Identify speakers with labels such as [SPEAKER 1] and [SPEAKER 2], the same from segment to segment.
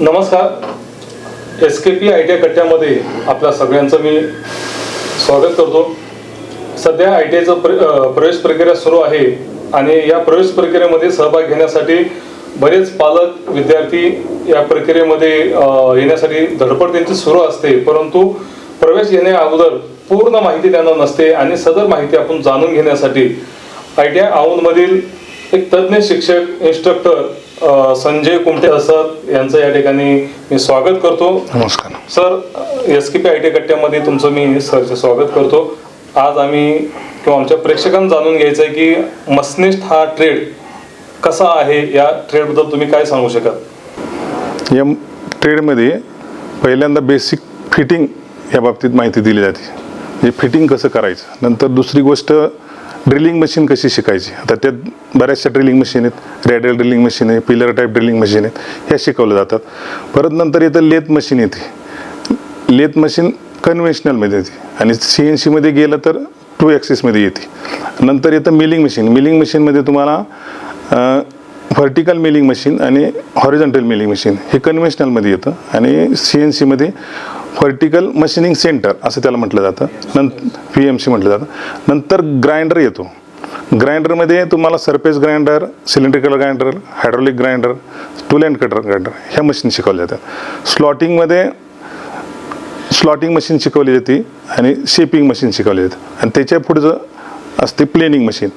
[SPEAKER 1] नमस्कार. S K P I T I कट्ट्यामध्ये आपल्या सगळ्यांचं मी स्वागत करतो. सध्या आय टी आयचं प्र प्रवेश प्रक्रिया सुरू आहे आणि या प्रवेश प्रक्रियेमध्ये सहभाग घेण्यासाठी बरेच पालक विद्यार्थी या प्रक्रियेमध्ये येण्यासाठी धडपड त्यांची सुरू असते. परंतु प्रवेश येण्या अगोदर पूर्ण माहिती त्यांना नसते आणि सदर माहिती आपण जाणून घेण्यासाठी आय टी आय औंधमधील एक तज्ज्ञ शिक्षक इन्स्ट्रक्टर संजय कुमटे सर यांचं या ठिकाणी मी स्वागत करतो.
[SPEAKER 2] नमस्कार.
[SPEAKER 1] Sir S K P I T कट्ट्यामध्ये तुमचं मी सरचे स्वागत करतो. आज आम्ही किंवा आमच्या प्रेक्षकांना जाणून घ्यायचं आहे की मसनिस्ट हा ट्रेड कसा आहे? या ट्रेडबद्दल तुम्ही काय सांगू शकाल?
[SPEAKER 2] या ट्रेडमध्ये पहिल्यांदा बेसिक फिटिंग या बाबतीत माहिती दिली जाते. म्हणजे फिटिंग कसं करायचं? नंतर दुसरी गोष्ट ड्रिलिंग मशीन कशी शिकायची? आता त्यात बऱ्याचशा ड्रिलिंग मशीन आहेत रेडियल ड्रिलिंग मशीन आहे पिलर टाईप ड्रिलिंग मशीन आहेत ह्या शिकवल्या जातात. परत नंतर येतं लेथ मशीन येते. लेथ मशीन कन्व्हेन्शनलमध्ये येते आणि सी एन सीमध्ये गेलं तर टू ॲक्सिसमध्ये येते. नंतर येतं मिलिंग मशीन मिलिंग मशीनमध्ये तुम्हाला व्हर्टिकल मिलिंग मशीन आणि हॉरिझॉन्टल मिलिंग मशीन हे कन्व्हेन्शनलमध्ये येतं आणि सी एन सीमध्ये व्हर्टिकल मशिनिंग सेंटर असं त्याला म्हटलं जातं. नंतर पी एम सी म्हटलं जातं. नंतर ग्राइंडर येतो. ग्राइंडरमध्ये तुम्हाला surface grinder cylindrical grinder hydraulic grinder tool and cutter grinder ह्या मशीन शिकवल्या जातात. स्लॉटिंगमध्ये स्लॉटिंग मशीन शिकवली जाते आणि शेपिंग मशीन शिकवली जाते. आणि त्याच्या पुढचं असते प्लेनिंग मशीन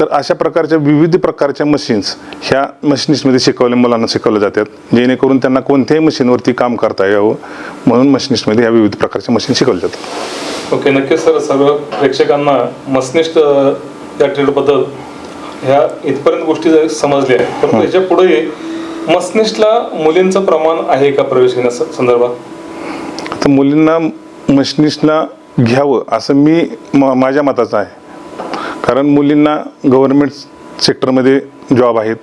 [SPEAKER 2] तर अशा प्रकारच्या विविध प्रकारच्या मशीन्स ह्या मशिनिस्टमध्ये शिकवल्या मुलांना शिकवल्या जातात. जेणेकरून त्यांना कोणत्याही मशीनवरती काम करता यावं म्हणून मशिनिस्टमध्ये ह्या विविध प्रकारच्या मशीन शिकवल्या जातात.
[SPEAKER 1] ओके नक्कीच सर सर्व प्रेक्षकांना मसनिस्ट अ, या ट्रेडबद्दल ह्या इथपर्यंत गोष्टी समजल्या आहेत परंतु याच्यापुढे मसनिस्टला मुलींचं प्रमाण आहे का प्रवेश घेण्या संदर्भात?
[SPEAKER 2] तर मुलींना मशिनिस्टला घ्यावं असं म माझ्या मताचं आहे. कारण मुलींना गव्हर्नमेंट सेक्टरमध्ये जॉब आहेत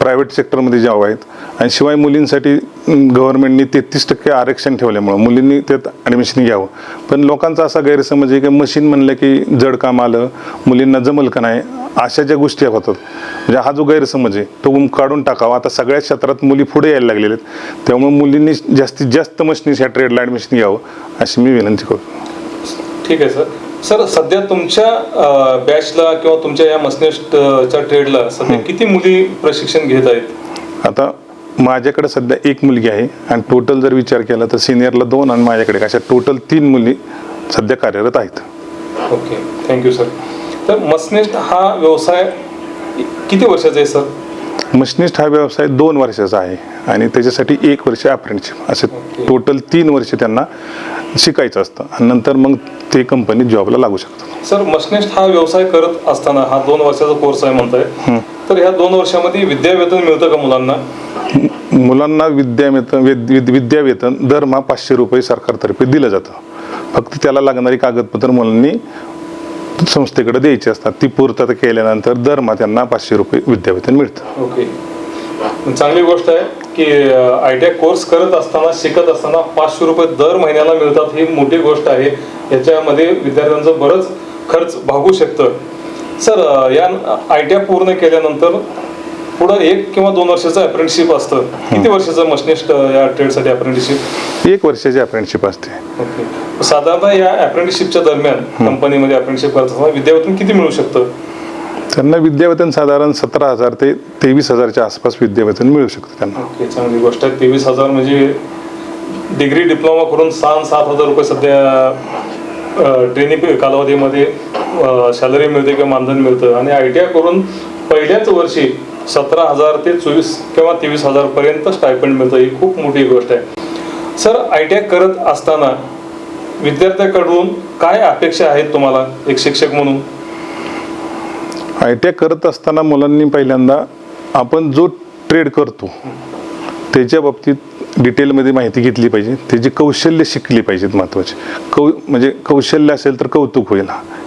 [SPEAKER 2] प्रायव्हेट सेक्टरमध्ये जॉब आहेत. आणि शिवाय मुलींसाठी गव्हर्नमेंटनी तेहतीस टक्के आरक्षण ठेवल्यामुळं मुलींनी त्यात ॲडमिशन घ्यावं. पण लोकांचा असा गैरसमज आहे की मशीन म्हणलं की जड काम आलं मुलींना जमल का नाही अशा ज्या गोष्टी होतात म्हणजे हा जो गैरसमज आहे तो काढून टाकावा. आता सगळ्या क्षेत्रात मुली पुढे यायला लागलेल्या आहेत. त्यामुळे मुलींनी जास्तीत जास्त मशिनीस ह्या ट्रेडला ॲडमिशन घ्यावं अशी मी विनंती करतो.
[SPEAKER 1] ठीक आहे सर. सर सध्या तुमच्या बॅचला किंवा तुमच्या या मसनिस्टच्या ट्रेडला सध्या किती मुली प्रशिक्षण घेत आहेत?
[SPEAKER 2] आता माझ्याकडे सध्या एक मुलगी आहे आणि टोटल जर विचार केला तर सिनियरला दोन आणि माझ्याकडे. अशा टोटल तीन मुली सध्या कार्यरत आहेत.
[SPEAKER 1] ओके थँक्यू सर तर मसनिस्ट हा व्यवसाय किती वर्षाचा आहे सर
[SPEAKER 2] मशिनिस्ट हा व्यवसाय दोन वर्षाचा आहे आणि त्याच्यासाठी एक वर्ष अप्रेंटिसशिप असे. टोटल तीन वर्ष त्यांना शिकायचं असतं. आणि नंतर मग ते कंपनीत जॉबला लागू शकतात
[SPEAKER 1] सर मशनिस्ट हा व्यवसाय करत असताना हा दोन वर्षाचा कोर्स आहे म्हणताय. तर ह्या दोन वर्षामध्ये विद्यावेतन मिळतं का मुलांना?
[SPEAKER 2] मुलांना विद्यावेतन विद- विद- विद्यावेतन दरमहा पाचशे रुपये सरकारतर्फे दिलं जातं. फक्त त्याला लागणारी कागदपत्र मुलांनी संस्थेकडे द्यायची असतात. ती पूर्तता केल्यानंतर दरमहा त्यांना पाचशे रुपये विद्यावेतन मिळतं.
[SPEAKER 1] ओके. चांगली गोष्ट आहे. की आय टी आय कोर्स करत असताना शिकत असताना पाचशे रुपये दर महिन्याला मिळतात ही मोठी गोष्ट आहे. याच्यामध्ये विद्यार्थ्यांचं बरंच खर्च भागू शकतं. सर या आय टी आय पूर्ण केल्यानंतर पुढं एक किंवा दोन वर्षाचं अप्रेंटिसशिप असतं. किती वर्षाचं मशनिस्ट या ट्रेडसाठी अप्रेंटिसशिप
[SPEAKER 2] एक वर्षाची अप्रेंटिसशिप असते.
[SPEAKER 1] ओके. साधारणतः या अप्रेंटिसशिपच्या दरम्यान कंपनीमध्ये अप्रेंटिसशिप करत असताना विद्यार्थ्यांना किती मिळू शकतं?
[SPEAKER 2] त्यांना विद्यावेतन साधारण सतरा हजार ते तेवीस हजारच्या आसपास विद्यावेतन मिळू शकतं त्यांना.
[SPEAKER 1] ओके चांगली गोष्ट आहे. तेवीस हजार म्हणजे डिग्री डिप्लोमा करून सहा सात हजार रुपये सध्या ट्रेनिंग कालावधीमध्ये सॅलरी मिळते किंवा मानधन मिळतं. आणि आय टी आय करून पहिल्याच वर्षी सतरा हजार ते चोवीस किंवा तेवीस हजारपर्यंत स्टायपंड मिळतं. ही खूप मोठी गोष्ट आहे. सर आय टी आय करत असताना विद्यार्थ्याकडून काय अपेक्षा आहेत तुम्हाला एक शिक्षक म्हणून?
[SPEAKER 2] आय टी आय करत असताना मुलांनी पहिल्यांदा आपण जो ट्रेड करतो त्याच्या बाबतीत डिटेलमध्ये माहिती घेतली पाहिजे. त्याची कौशल्य शिकली पाहिजेत महत्त्वाचे. कौ म्हणजे कौशल्य असेल तर कौतुक होईल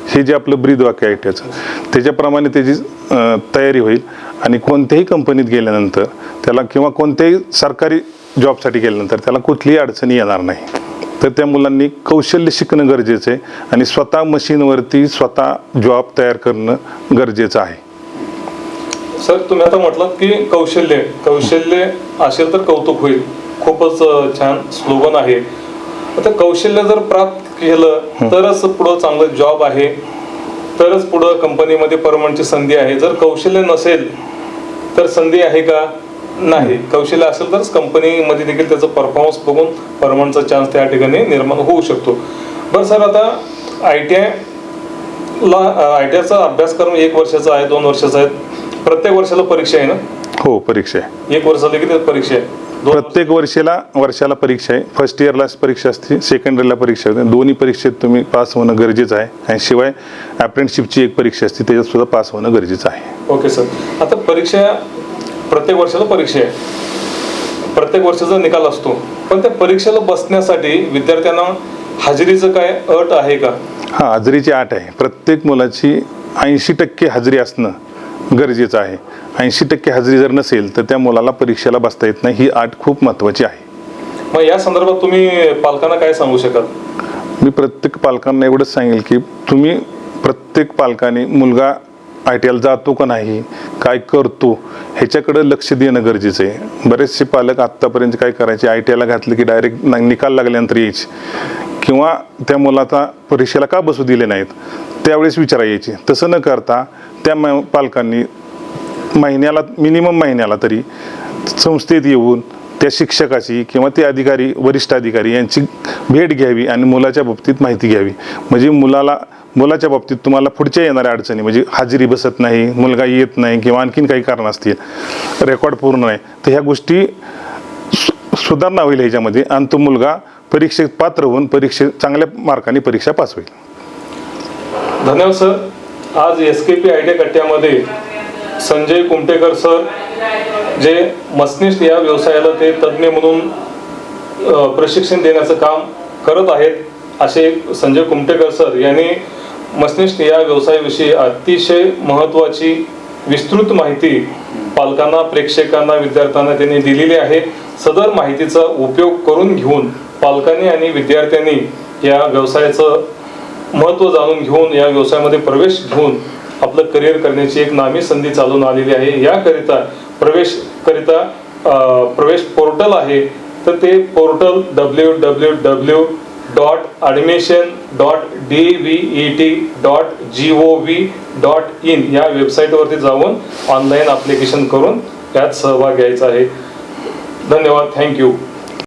[SPEAKER 2] हे. जे आपलं ब्रीद वाक्य आहे त्याचं. त्याच्याप्रमाणे त्याची तयारी होईल आणि कोणत्याही कंपनीत गेल्यानंतर त्याला किंवा कोणत्याही सरकारी जॉबसाठी गेल्यानंतर त्याला कुठलीही अडचणी येणार नाही. तर त्या मुलांनी कौशल्य शिकणं गरजेचं आहे आणि स्वतः मशीनवरती स्वतः जॉब तयार करणं गरजेचं आहे.
[SPEAKER 1] सर तुम्ही आता म्हटलात की कौशल्य कौशल्य असेल तर कौतुक होईल. खूपच छान स्लोगन आहे. आता कौशल्य जर प्राप्त केलं तरच पुढं चांगलं जॉब आहे. तरच पुढं कंपनीमध्ये परमनंटची संधी आहे. जर कौशल्य नसेल तर संधी आहे का? नाही. कौशल्य असेल तरच कंपनीमध्ये देखील त्याचं परफॉर्मन्स बघून परमनंटचा चान्स त्या ठिकाणी निर्माण होऊ शकतो. बरं सर आता आय टी आय ला आय टी आयचा अभ्यासक्रम एक वर्षाचा आहे दोन वर्षाचा आहे. प्रत्येक वर्षाला परीक्षा आहे ना?
[SPEAKER 2] हो परीक्षा आहे.
[SPEAKER 1] एक वर्षाला किती परीक्षा आहे?
[SPEAKER 2] प्रत्येक वर्षाला वर्षाला परीक्षा आहे. फर्स्ट इयरला परीक्षा असते सेकंड इयरला परीक्षा असते. दोन्ही परीक्षेत तुम्ही पास होणं गरजेचं आहे. आणि शिवाय अप्रेंटिसशिपची एक परीक्षा असते त्याच्यात सुद्धा पास होणं गरजेचं आहे.
[SPEAKER 1] ओके सर आता परीक्षा प्रत्येक वर्षाला परीक्षा आहे प्रत्येक वर्षाचा निकाल असतो. पण त्या परीक्षेला बसण्यासाठी विद्यार्थ्यांना हाजरीचं काय अट आहे का?
[SPEAKER 2] हां हजेरीची आठ आहे. प्रत्येक मुलाची ऐंशी टक्के हजेरी असणं गरजेचं आहे. ऐंशी टक्के हजेरी जर नसेल तर त्या मुलाला परीक्षेला बसता येत नाही. ही आठ खूप महत्त्वाची आहे.
[SPEAKER 1] मग या संदर्भात तुम्ही पालकांना काय सांगू शकाल?
[SPEAKER 2] मी प्रत्येक पालकांना एवढंच सांगेल की तुम्ही प्रत्येक पालकाने मुलगा आय टी आयला जातो का नाही काय करतो ह्याच्याकडे लक्ष देणं गरजेचं आहे. बरेचसे पालक आत्तापर्यंत काय करायचे आय टी आयला घातलं की डायरेक्ट निकाल लागल्यानंतर यायचे. किंवा त्या मुलाचा परीक्षेला का बसू दिले नाहीत त्यावेळेस विचारा यायचे तसं न करता त्या पालकांनी महिन्याला मिनिमम महिन्याला तरी संस्थेत येऊन त्या शिक्षकाची किंवा ते अधिकारी वरिष्ठ अधिकारी यांची भेट घ्यावी आणि मुलाच्या बाबतीत माहिती घ्यावी. म्हणजे मुलाला मुलाच्या बाबतीत तुम्हाला पुढच्या येणाऱ्या अडचणी म्हणजे हाजिरी बसत नाही मुलगा येत नाही किंवा आणखीन काही कारण असतील रेकॉर्ड पूर्ण नाही तर ह्या गोष्टी सुधारणा होईल ह्याच्यामध्ये आणि तो मुलगा परीक्षेत पात्र होऊन परीक्षेत चांगल्या मार्काने परीक्षा पास होईल.
[SPEAKER 1] धन्यवाद सर. आज S K P I T कट्ट्यामध्ये Sanjay Kumtekar sir जे मस्निष्ठ या व्यवसायाला ते तज्ज्ञ म्हणून प्रशिक्षण देण्याचं काम करत आहेत असे संजय कुमटेकर सर यांनी मस्निष्ठ या व्यवसायाविषयी अतिशय महत्त्वाची विस्तृत माहिती पालकांना प्रेक्षकांना विद्यार्थ्यांना त्यांनी दिलेली आहे. सदर माहितीचा उपयोग करून घेऊन पालकांनी आणि विद्यार्थ्यांनी या व्यवसायाचं महत्त्व जाणून घेऊन या व्यवसायामध्ये प्रवेश घेऊन आपलं करिअर करण्याची एक नामी संधी चालून आलेली आहे. याकरिता प्रवेश करिता प्रवेश पोर्टल आहे. तर ते portal W W W dot admission dot D V E T dot G O V dot in या वेबसाईटवरती जाऊन ऑनलाईन ॲप्लिकेशन करून त्यात सहभाग घ्यायचा आहे. धन्यवाद. थँक्यू